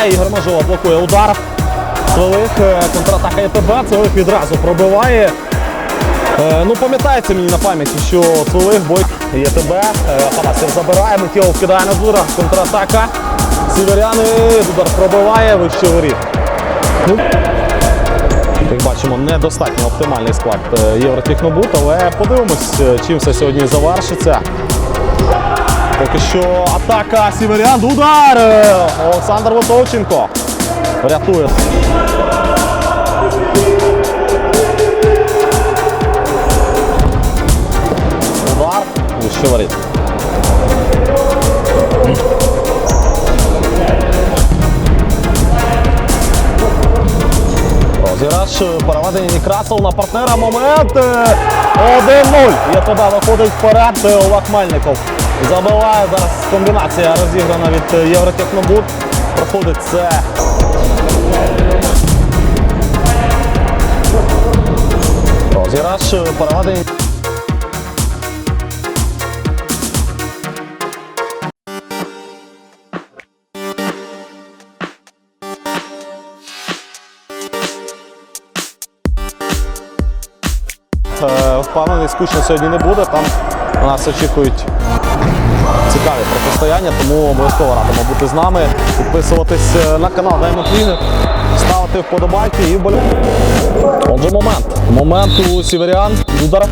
пробиває. Ігор Межова блокує удар. Цвелих, е, контратака ЄТБ, Цвелих відразу пробиває. Е, ну, пам'ятається мені на пам'яті, що Цвелих бой ЄТБ. Е, забирає, Михайлов кидає на Дудара. Контратака. Сіверяни, Дудар пробиває, вище воріт. Ну, як бачимо, недостатньо оптимальний склад Євротехнобут, але подивимось, чим все сьогодні завершиться. Поки що атака Сіверян. Удар! Олександр Вотовченко рятує. Переведення Некрасов на партнера. Момент. е, 1-0. Є туди виходить вперед. е, Олег забиває. Зараз комбінація розіграна від е, Євротехнобуд. Проходить це. Розіграш е, Впевнений, скучно сьогодні не буде. Там нас очікують цікаві протистояння, тому обов'язково радимо бути з нами, підписуватись е, на канал Diamond League, ставити вподобайки і вболівати. Отже, момент. Момент у Сіверіан. Удар.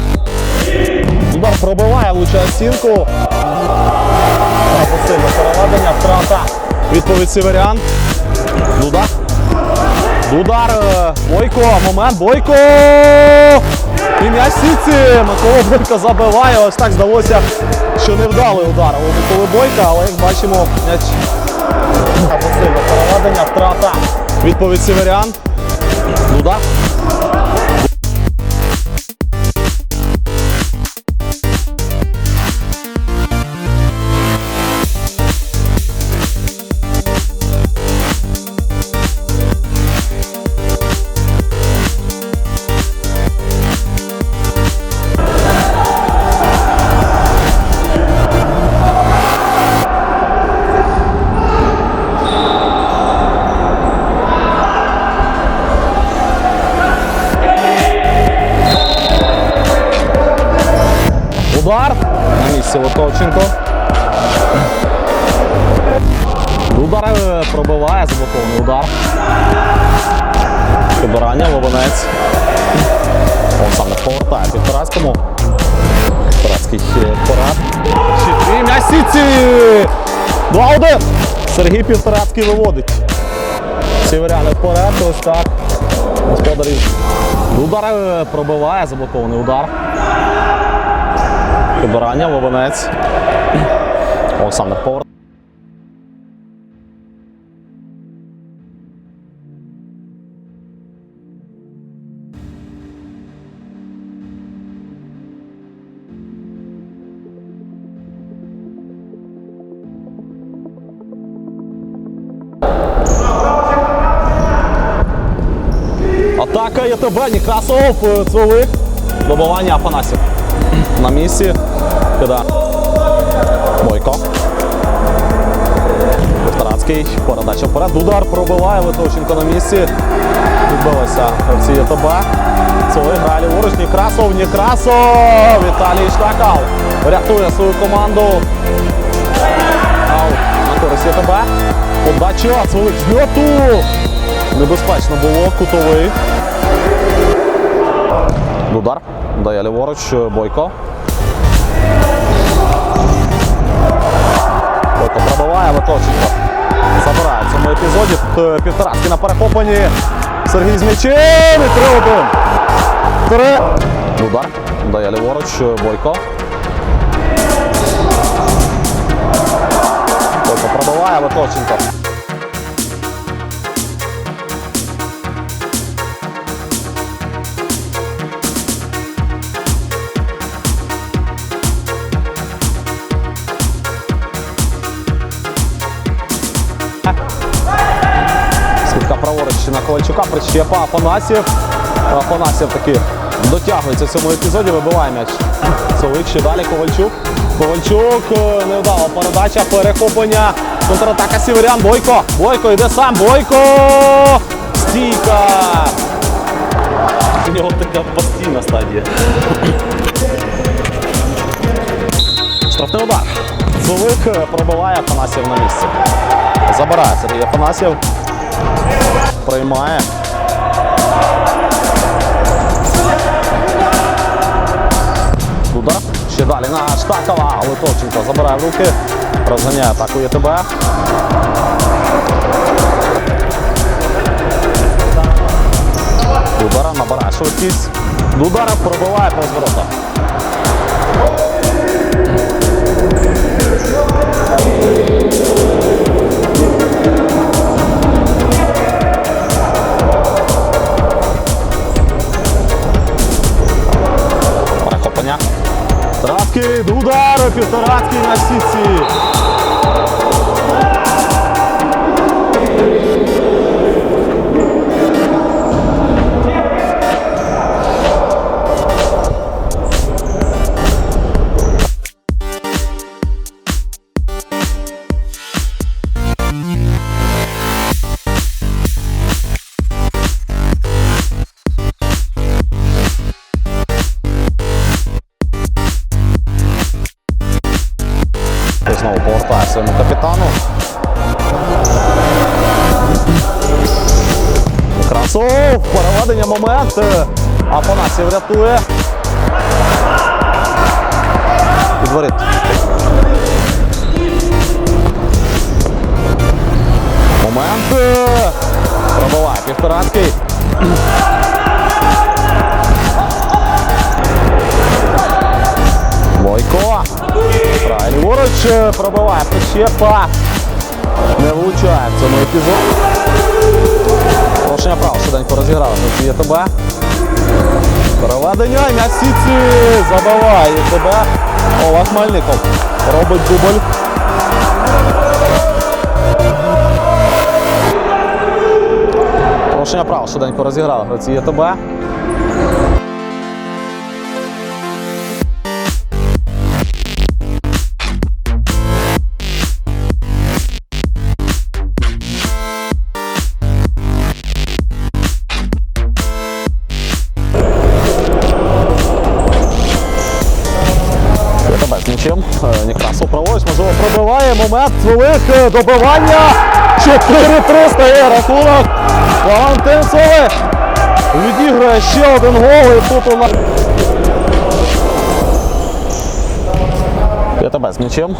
Удар пробиває, влучає стінку. Посильне переведення, втрата. Відповідь Сіверіан. Дуда. Удар е, Бойко, момент, Бойко! І м'яч! Микола Бойко забиває. Ось так здалося, що невдалий удар у Миколи Бойка, але як бачимо, м'яч посильне переведення, втрата. Відповідь Сіверян. Дуда. Удар. На місці Лотовченко. Удар пробиває, заблокований удар. Прибирання, Ловенець. Олександр повертає під Тарацькому. Тарацький е, вперед. Ще м'яч 2-1. Сергій Півторацький виводить. Сіверяни вперед, ось так. Господарі. Удар е, пробиває, заблокований удар. Прибирання, Ловенець. Олександр Повар. Атака ЄТБ, Некрасов, Цвелик. Добивання Афанасів. На місці. Кида. Бойко. Тарацький. Передача вперед. Удар пробиває Литовченко на місці. Відбилися гравці ЄТБ. Цвелик грає ліворуч. Некрасов. Некрасов. Віталій Штакал. Рятує свою команду. Аут на користь ЄТБ. Подача. З льоту. Небезпечно було. Кутовий. Удар. Дає ліворуч Бойко. Бойко пробиває Литовченко. Забирає в цьому епізоді. Т- Півторацький на перехопленні. Сергій з м'ячем. І 3-1. 3. Удар. Дає ліворуч Бойко. Бойко пробиває. Скидка праворуч на Ковальчука, прищепа Афанасьєв. Афанасьєв таки дотягується в цьому епізоді, вибиває м'яч. Солик ще далі Ковальчук. Ковальчук, е, невдала передача, перехоплення. Контратака Сіверян. Бойко. Бойко йде сам. Бойко! Стійка! У нього така постійна стадія. Штрафний удар. Солик е, пробиває Афанасів на місці. Забирає Сергій Афанасів. Приймає. Удар. Ще далі на Штакова. Литовченко забирає в руки. Розганяє атаку ЄТБ. Дудара набирає швидкість. Дударов пробиває повз ворота. Перехоплення. Півторацький на всі І знову повертає своєму капітану. Красов! Переведення момент. Афанасів рятує. Підворит. Момент. Пробиває півторацький. Ліворуч пробиває прищепа. Не влучає в цьому епізоді. Порушення права швиденько розіграли. Тут є тебе. Переведення м'яч Сіці забиває тебе. Олег Мельников робить дубль. Порушення права швиденько розіграли. Гравці є тебе. Пробиває. Момент велике добивання. 4-3 стає рахунок. Валентин Солих відіграє ще один гол. І тут у нас... ТБ з м'ячем.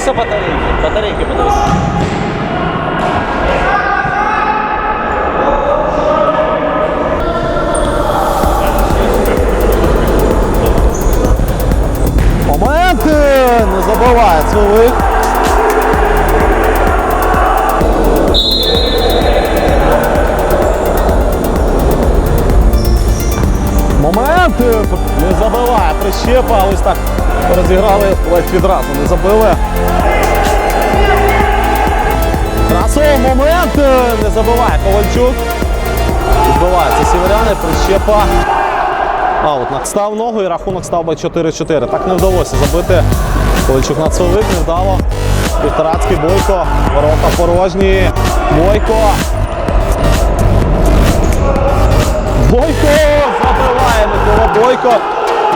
पैसा पता नहीं पता नहीं क्या पता розіграли ледь відразу, не забили. Красов, момент! е, Не забиває Ковальчук. Відбивається сіверяни, прищепа. Аут. Став ногу і рахунок став би 4-4. Так не вдалося забити. Ковальчук на Совик не вдало. Півторацький Бойко. Ворота порожні. Бойко. Бойко забиває Микола Бойко.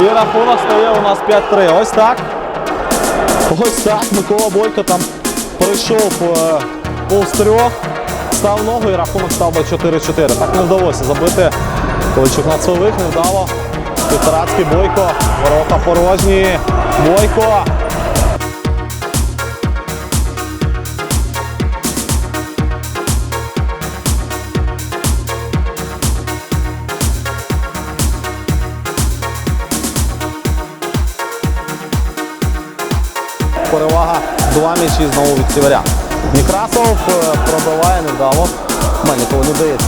І рахунок стає у нас 5-3. Ось так. Ось так. Микола Бойко там прийшов е, повз трьох. Став ногу і рахунок став би 4-4. Так не вдалося забити. Коли на Совик не вдало. Півторацький Бойко. Ворота порожні. Бойко. Два м'ячі знову від Сіверян. Некрасов е, пробиває невдало. Мельникову не вдається.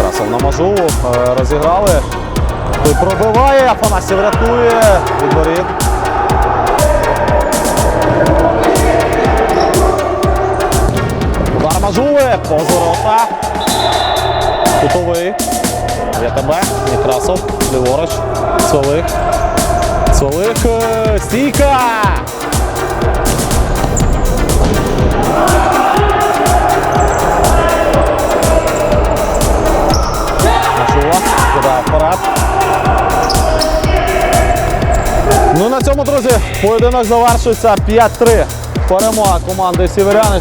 Красов на мажу. е, Розіграли. Той пробиває, Афанасів рятує від воріт. Удар Мажули, поворота. Кутовий. ВТБ, Некрасов, ліворуч, Цвалих. Цвалих, е, стійка! Ну на цьому, друзі, поєдинок завершується 5-3. Перемога команди Сіверяни.